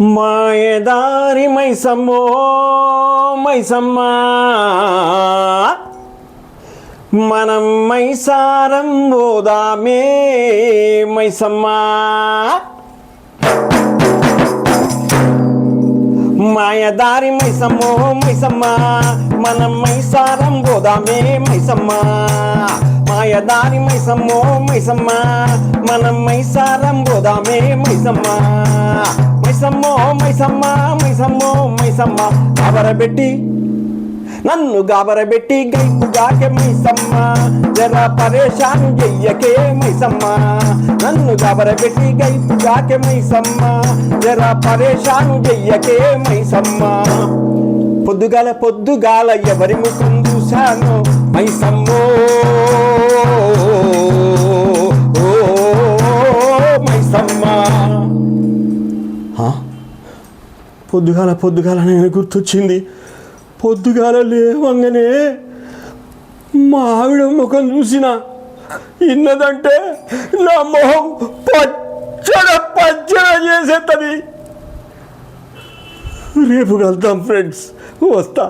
మాయదారి మైసమ్మో మైసమ్మ. మనం మైసారం పోదామే మైసమ్మ. మాయదారి మైసమ్మో మైసమ్మ. మనం మైసారం పోదామే మైసమ్మ. మాయదారి మైసమ్మో మైసమ్మ. మనం మైసారం పోదామే మైసమ్మ. మైసమ్మో మైసమ్మ మైసమ్మో మైసమ్మ. గాబరబెట్టి నన్ను గాబరబెట్టి గైపుగాకే మైసమ్మ. జర పరేషాన్ చెయ్యకే మైసమ్మ. నన్ను గాబరబెట్టి గైపుగాకే మైసమ్మ. జర పరేషాన్ చెయ్యకే మైసమ్మ. పొద్దుగాల పొద్దుగాల ఎవరి ముఖం చూశాను మైసమ్మ. పొద్దుగాల పొద్దుగాల నేను గుర్తొచ్చింది. పొద్దుగాల లేవంగానే మా ఆవిడ ముఖం చూసిన ఇన్నదంటే నా మొహం పచ్చడ పచ్చడ చేసేస్తుంది రేపు కలుద్దాం ఫ్రెండ్స్ వస్తా.